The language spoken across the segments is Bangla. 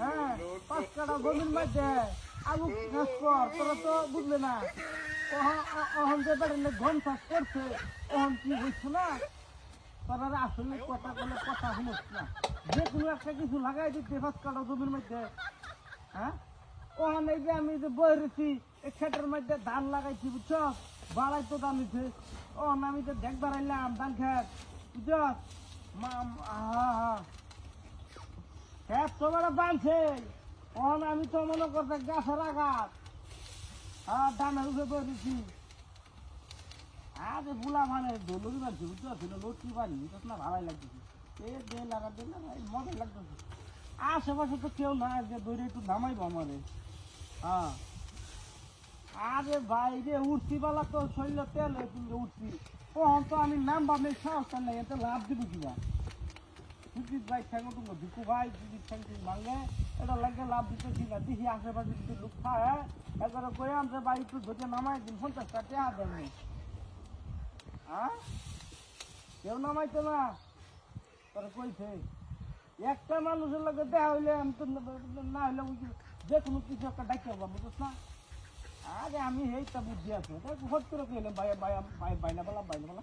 হ্যাঁ পাঁচ কাটা কর, তোরা তো না। যে ঘন চাষ করছে কি না? তোরা আসলে কথা বলে কথা যে কোনো একটা কিছু লাগাই পাঁচ কাটা জমির মধ্যে হ্যাঁ? ওখানে এই যে আমি যে বই এই ক্ষেতের মধ্যে ধান লাগাইছি, বুঝছ? বাড়াই তো ধান নিচ্ছে ওখানে আমি তো দেখ বাড়াইলাম ধান খেত বুঝছ? মাম আহা হা। বেড়া আমি তো মনে করতে গাছের আঘাত। হ্যাঁ ধানের উপরে বই রেছি আরে বুলা মানে দৌলরি বানছে বুঝতে পারছি না লটকি বানি এটা না ভালোই লাগতেছে। এ দে লাগা দে না মজাই লাগতেছে। আশেপাশে তো কেউ না যে দৌড়ে একটু নামাইবো আমারে। হ্যাঁ। আরে ভাই রে উঠছি বেলা তো শরীর তেল হয়ে তুমি উঠছি তখন তো আমি নাম ভাবলে সাহসটা নেই, এতে লাভ দিব কিবা? সুজিত ভাই ঠ্যাঙ্গ তুমি ভিকু ভাই সুজিত ঠ্যাং ঠ্যাং ভাঙে এটা লাগে লাভ দিতে কিনা দেখি আশেপাশে যদি লোক খায় একবারে কয়ে আনছে ভাই একটু ধরে নামাই দিন পঞ্চাশটা টেহা দেন হ্যাঁ কেউ নামাইতো না তোরা কইছে একটা মানুষের লগে দেখা হইলে আমি তো না- হইলে বুঝি যে কোনো কিছু একটা ডাকি হব বুঝছ না আরে আমি এইটা বুদ্ধি আছে হট করে কইলাম ভাই ভাই ভাই বাইনা বলা বাইনা বলা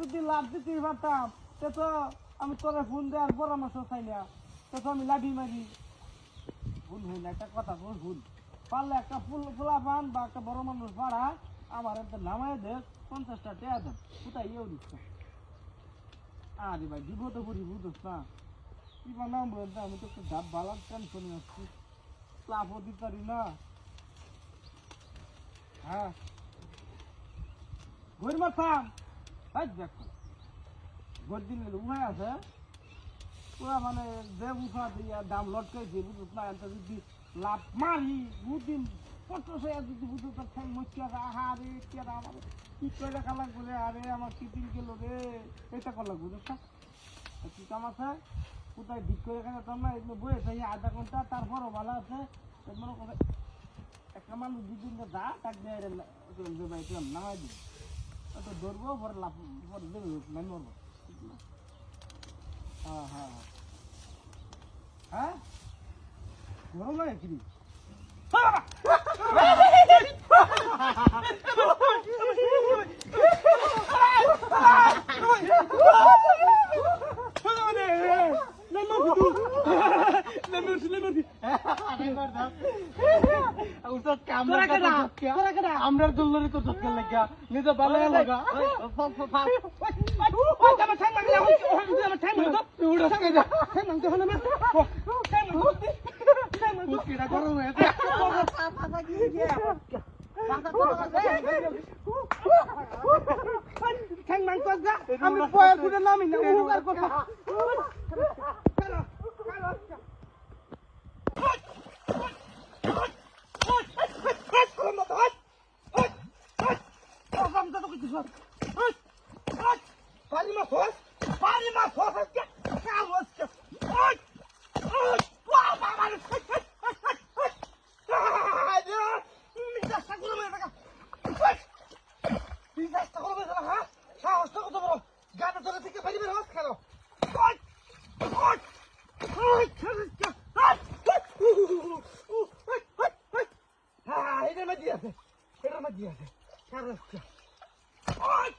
যদি লাভ দিতে পারতাম সে তো আমি তোরা ফোন দেওয়ার পরামর্শ চাই না সে তো আমি লাভি মারি। ভুল ভুল একটা কথা ভুল ভুল। পারলে একটা ফুল ফুলা পান বা একটা বড় মানুষ পাড়া, আমার একটা নামায় দেখ পঞ্চাশটা টেয়া দেন কোথায় ইয়েও দিচ্ছে আরে ভাই দিব তো করি বুঝোস না। কি বানাম বলতে আমি তো একটু ডাব বালার টেনশনে আসছি লাভও দিতে পারি না। হ্যাঁ। গরিব মাথাম ভাই দেখ। গরিব দিন উপায় আছে। পুরা মানে যে উঠা দিয়া দাম লটকাইছে বুঝোস না এটা যদি লাভ মারি বুদিন পঞ্চাশ হাজার যদি বুঝো তার ঠ্যাং মস্কিয়া আহা রে কেরা আমার? কি করে রাখা লাগবে রে? আরে, আমার টিফিন গেল রে। এটা কর লাগবে বুঝছ কি কাম আছে? কোথায় ঠিক করে এখানে তোর না এগুলো বয়ে থাকি, আধা ঘণ্টা, তারপরও ভালো আছে। তো করে একটা মানুষ দুদিন যা, তাক দেয় নামাই দিবি তো ধরবো পরে লাভ পরে দেবে নাই মরবো হ্যাঁ হ্যাঁ হ্যাঁ গরম লাগে কি আমরা দোলরে তো দক্কল লাগা নিজে ভালো লাগা আমি পয়ের নামি না কথা পানি মাছ হস পানি মাছ হস আজকে কাম হচ্ছে ওই ওই বাবা বাবা মিজাজটা করে মেরে টাকা মিজাজটা করে মেরে টাকা হ্যাঁ সাহসটা কত বড় গানে ধরে থেকে বাড়ি বের হস খেলো ওই ওই ওই হ্যাঁ এটার মধ্যে আছে এটার মধ্যে আছে কারণ ওই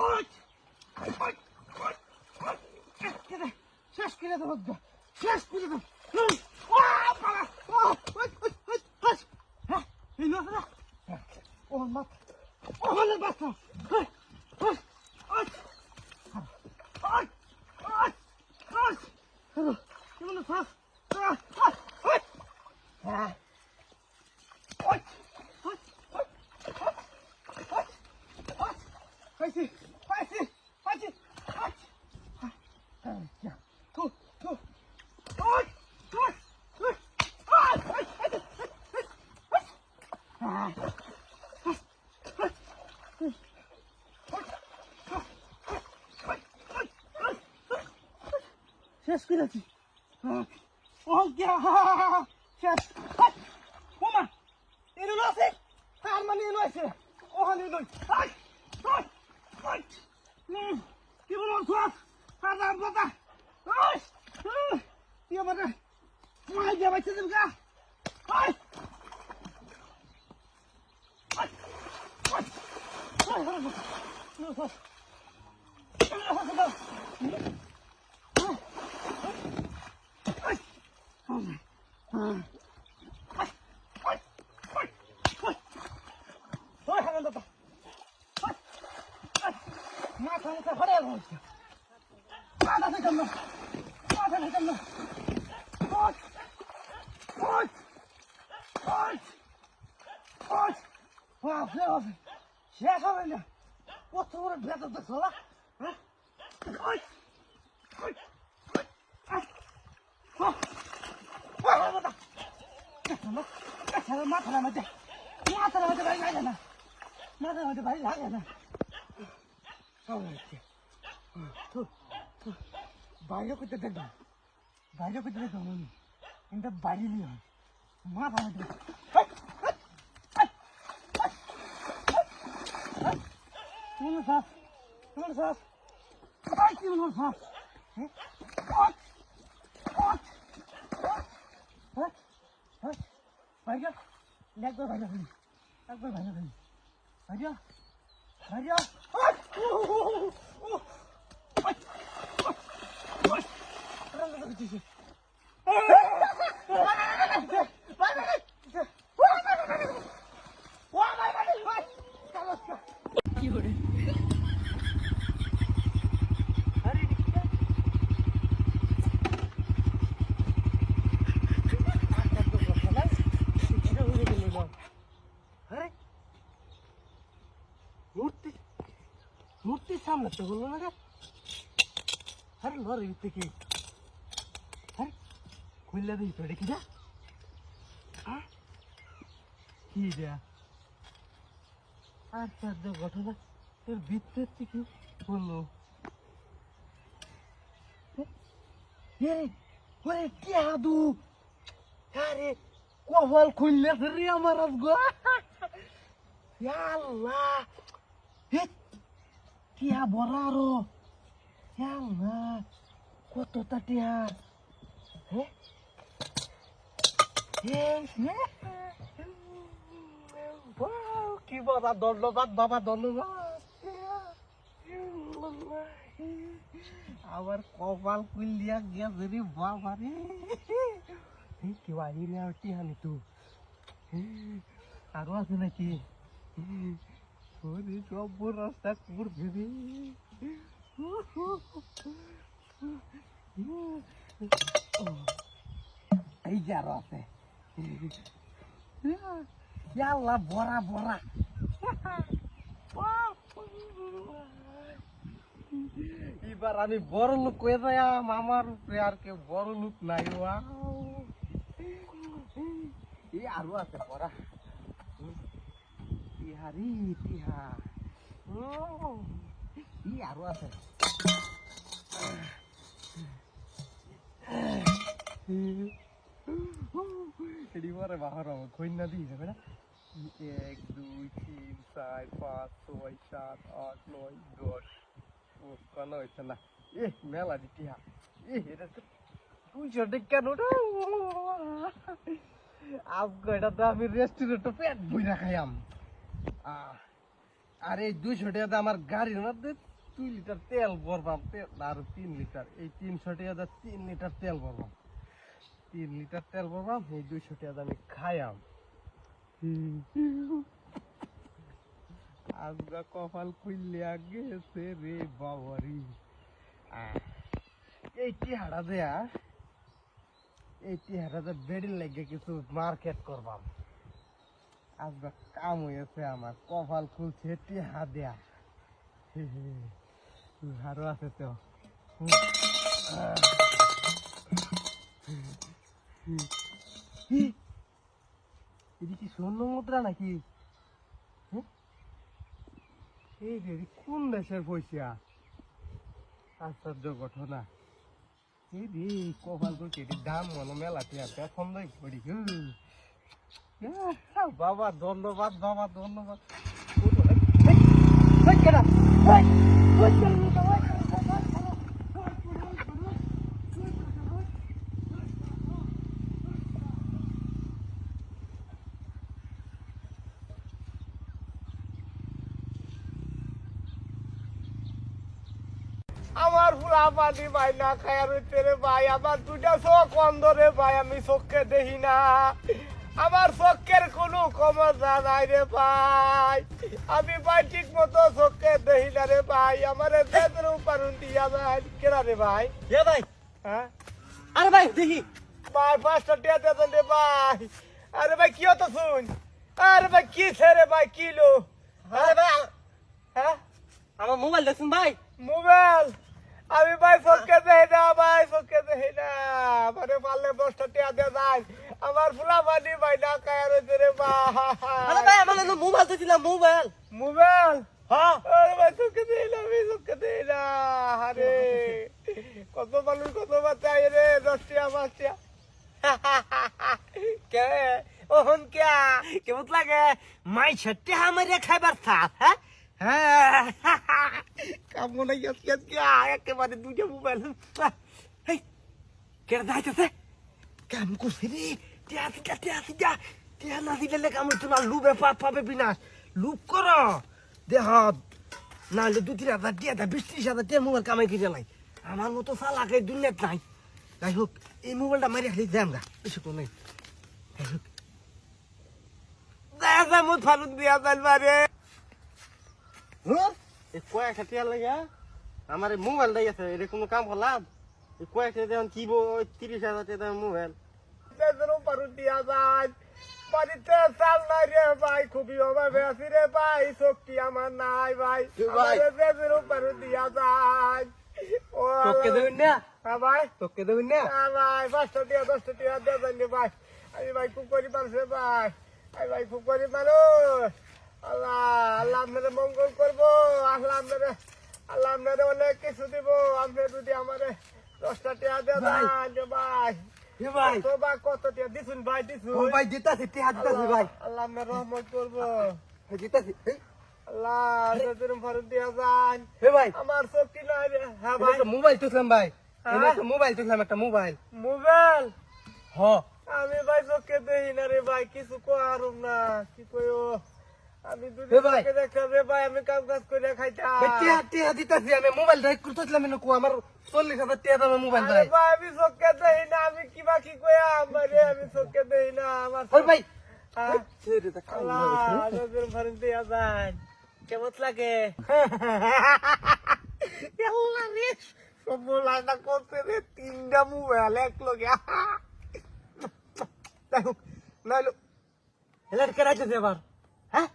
ওই ওই ওই ওই শেষ করে দেবো শেষ করে দেবো ও মাথা ও হলে বাচ্চা কেমন শ্বাস হ্যাঁ পাইছি পাইছি পাইছি তো শেষ করেছি ও গিয়া শেষ ওমা এলো আছে তার মানে এলো আছে ওখানে এলো আই আই আই হুম কি বলো সব সাদা বাবা আই কি বলে মাই দিয়া বাইছে দিম গা আই আই আই আই মাথা মুখে ভরে বলছে। মাথা থেকে মাথা থেকে বাপরে বাপরে শেষ হবে না কত বড় ভেতর দেখছ না হ্যাঁ ওই ওই ওই আই ও ওই বাবা মাথা মাথা মধ্যে মাথা মধ্যে বাড়ি লাগে না মাথা মধ্যে বাড়ি লাগে না বাইরে করতে দেখবা বাইরে করতে দেখবা মনি কিন্তু বাইরে নিয়ে হয় মাথা মধ্যে তোমার শ্বাস তোমার শ্বাস তোমার শ্বাস বাইরে একবার বাইরে হইনি একবার বাইরে হইনি বাইরে বাইরে মূর্তি তো বলল না রে? আরে লরে ভিতরে কি আরে, খুললে দিই তো কি যা? কি যা? আশ্চর্য ঘটনা তোর ভিতরে থেকে বলল? ওরে কি আদু? আরে, কপাল খুললে রে আমার আজগো। আল্লাহ। টিয়া বড়ারো আল্লাহ কতটা টিয়া। কি বাবা ধন্যবাদ বাবা ধন্যবাদ আবার কপাল কুলিয়া গেছে রে বাবা রে। কি বাড়ি নিয়ে আর টিহানি তু? আরও আছে নাকি? সব রাস্তা করবে রে এই যে আরও আছে আল্লাহ বড়া বড়া এবার আমি বড় লোক হয়ে যাইম আমার উপরে আর কেউ বড় লোক নাই এই আরও আছে বড়া তিহারি তিহা ই আরও আছে। এটি পরে বাহার আমার কন্যা দিয়ে যাবে না? এক দুই তিন চার পাঁচ ছয় সাত আট নয় দশ। কেন হয়েছে না। এ মেলা দিটিহা এ এটা দুইশো কেন? আজকে এটা তো আমি রেস্টুরেন্টে পেট বইরা খাইয়াম। আহ, আর এই দুইশো টাকা আমার গাড়ির মধ্যে দুই লিটার তেল ভরবাম, তেল আর তিন লিটার। এই তিনশো টাকা তিন লিটার তেল ভরবাম। তিন লিটার তেল ভরবাম, এই দুইশো টাকা আমি খাইয়াম। আজগা কপাল খুললে গেছে রে বাবারি। এই টিহাটা দেয়া এই টিহাটা যে বেডির লাগে কিছু মার্কেট করবাম। আজকে কাম আমার কপাল খুলছে, টিহা দেয়া। আরও আছে তো। এটি কি স্বর্ণ মুদ্রা নাকি? হ্যাঁ? এই যে কোন দেশের পয়সা? আশ্চর্য ঘটনা। এই কপাল করছে দাম মনে মেলা টিয়া পছন্দই করি বাবা, ধন্যবাদ বাবা, ধন্যবাদ। আমার ফুলা পানি ভাই না খায় রইতে রে ভাই, আমার দুটা চোখ অন্ধ রে ভাই, আমি চোখকে দেখি না। আমার চোখের কোনো ক্ষমতা নাই রে ভাই। আমি ভাই ঠিক মতো চোখকে দেখি না রে ভাই। আমার বেদের উপারণ দিয়া ভাই কেনা রে ভাই? এ ভাই। হ্যাঁ? আরে ভাই দেখি। ভাই পাঁচটা টিয়া দেন রে ভাই। আরে ভাই কি হতো শুন? আরে ভাই কি রে ভাই কিলো আরে ভাই হ্যাঁ? আমার মোবাইল দেখুন ভাই। মোবাইল? আমি ভাই চোখকে দেখি না ভাই চোখকে দেখি না। মানে পারলে দশটা টিয়া দিয়ে যায়। আমার ফুলা পানি ভাই না খায় রয়েছে রে আরে ভাই আমার না মোবাইল তো দিলাম মোবাইল মোবাইল হ্যাঁ। আরে ভাই চোখকে দেখি না আমি চোখকে দেখি না। আরে কত মানুষ কত বাচ্চাই রে দশ টিয়া পাঁচ টিয়া। কে? ওহন কে? কেমন লাগে? মাই ছট্টে আমারে খাইবার সাথ হ্যাঁ? হ্যাঁ কামো নাই একেবারে দুইটা মোবাইল কেডা যাইতেছে কাম করছি রে টিয়া সিটা টিয়া সিটা না কাম না লুবে পাপ পাবে করো দেহ নাহলে দু তিন হাজার টিয়া দেয়, বিশ ত্রিশ হাজার মোবাইল কামাই কিনে নাই আমার মতো চালাক এই দুনিয়াত হোক, এই মোবাইলটা মারি খালি যাম গা। বেশি কোনো নেই। যাই হোক। এই কয়েকটা টিয়া লাগা আমার এই মোবাইল দিয়ে গেছে এটা কোনো কাম করলাম এই কয়েকটা দেন কি বই তিরিশ হাজার টাকা মোবাইল পারু দিয়া যায় বাড়িতে চাল নাই রে ভাই খুবই অভাবে আছি রে ভাই শক্তি আমার নাই ভাই। পারু দিয়া যায় তোকে দেবেন না? হ্যাঁ ভাই? তোকে দেবেন না? হ্যাঁ ভাই পাঁচটা টিয়া দশটা টিয়া দিয়ে যাইনি ভাই। আমি ভাই খুব করি পারছে ভাই। আমি ভাই খুব করি পারো আল্লাহ আল্লাহ আপনাদের মঙ্গল করব আল্লাহ আপনাদের আল্লাহ আপনাদের অনেক কিছু দিব। আপনি যদি আমার দশটা টিয়া ভাই। দেন ভাই। এ ভাই। কত টিয়া দিছুন ভাই দিছুন। ভাই দিতাছি টিয়া দিতাছি ভাই। আল্লাহ আপনার রহমত করব। দিতাছি ফারুক দিয়া যান। ভাই। আমার শক্তি নাই রে। হ্যাঁ ভাই। মোবাইল তুললাম ভাই। হ্যাঁ? মোবাইল তুললাম একটা মোবাইল। মোবাইল? হ। আমি ভাই চোখে দেখি না রে ভাই। কিছু কোয়ারুম না। কি কইও আমি আমি কাম কাজ করে খাইতাম। টিয়া টিয়া দিতাছি আমি মোবাইল ডাইক করতেছিলাম এনে কো আমার চল্লিশ হাজার টিয়া মোবাইল ভাই ভাই আমি চোখে দেখি না আমি কি কইয়াম রে আমি চোখে দেখি না আমার ওই ভাই। কেমন লাগে? তিনটা মোবাইল এক লগে দেখো নাইলো। হেলার কেরাইতেছে এবার? হ্যাঁ?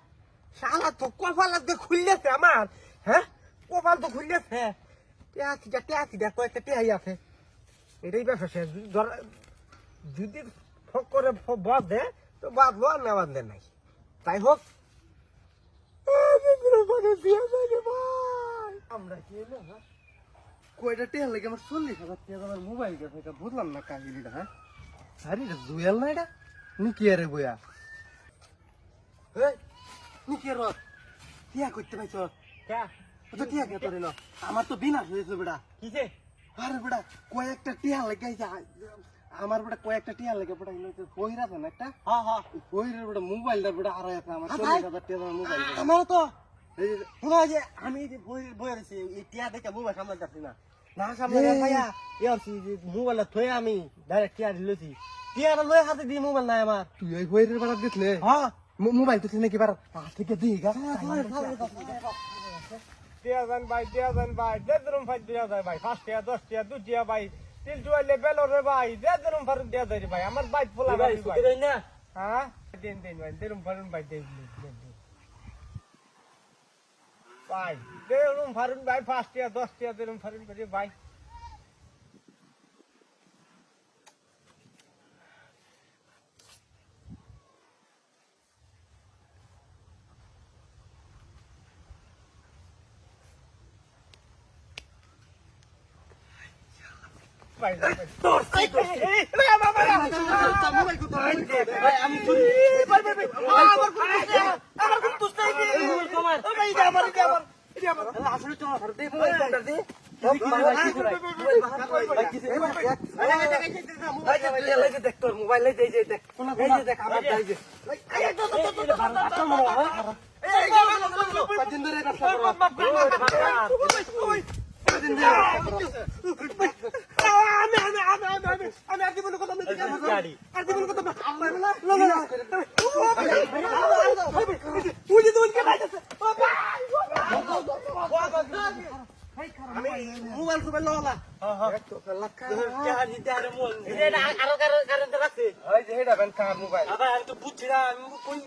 শালা তো কপাল আজকে খুললেছে আমার হ্যাঁ? কপাল তো খুললেছে। টেয়াছি দেখ কয়েকটা টেহাই আছে। এটাই ব্যাপার শেষ। ধর- যদি ফক করে বাঁধে, তো বাঁধবো আর না বাঁধলে নাই। তাই হোক। আমরা কি এলো হ্যাঁ? কয়টা টিয়া লাগে? আমার চল্লিশ হাজার টিয়া দামের মোবাইল গেছে বুঝলাম না কাহিনীটা হ্যাঁ? আরে জুয়েল না এটা? নিকি আরে বইয়া? এই নিকি আর টিয়া করতে পাইছ কে তো টিয়া কে তোরে না আমার তো বিনাশ হয়েছে বেটা কিসে আরে বেটা কয়েকটা টিয়া লেগে আমার বেটা কয়েকটা টিয়া লেগে বেটা বহিরা আছে না একটা হ্যাঁ হ্যাঁ বহিরের বেটা মোবাইলটা বেটা হারাই আছে আমার হ্যাঁ, চল্লিশ হাজার টিয়া মোবাইল আমার তো শোনা যে আমি বই এই টিয়া দেখে মোবাইল সামনে যাচ্ছি না না সামনে ভাইয়া এ আছি মোবাইলটা থয়ে আমি ডাইরেক্ট টিয়া দিলেছি টিয়াটা লয়ে হাতে দিয়ে মোবাইল নাই আমার তুই ওই বহিরের বেড়া হ্যাঁ মোবাইল তো নাকি বার পাঁচ থেকে দিই গা। টিয়া যান ভাই টিয়া যান ভাই যে ধরুন ভাই টিয়া যায় ভাই পাঁচ টিয়া দশ টিয়া দু টিয়া ভাই তিন টুয়াইলে বেলো রে ভাই যে ধরুন ফারুন টিয়া যায় ভাই আমার বাইক ফোলা ভাই। ভাই হ্যাঁ? দিন দিন ভাই দিন ফারুন ভাই দিন। ভাই দিন ফারুন ভাই পাঁচ টিয়া দশ টিয়া দিন ফারুন করে ভাই আমি চুরি আসলে তোমার ঘরে দে মোবাইল কোনটা দে দেখ তোর মোবাইল দেখ দেখ এই যে দেখ আমার এই যে কদিন ধরে ব্যবসা করো কদিন ধরে মোবাইল সুবাইল লওয়া ওই যে হেডা ব্যান কার মোবাইল? বুঝছি না আমি কই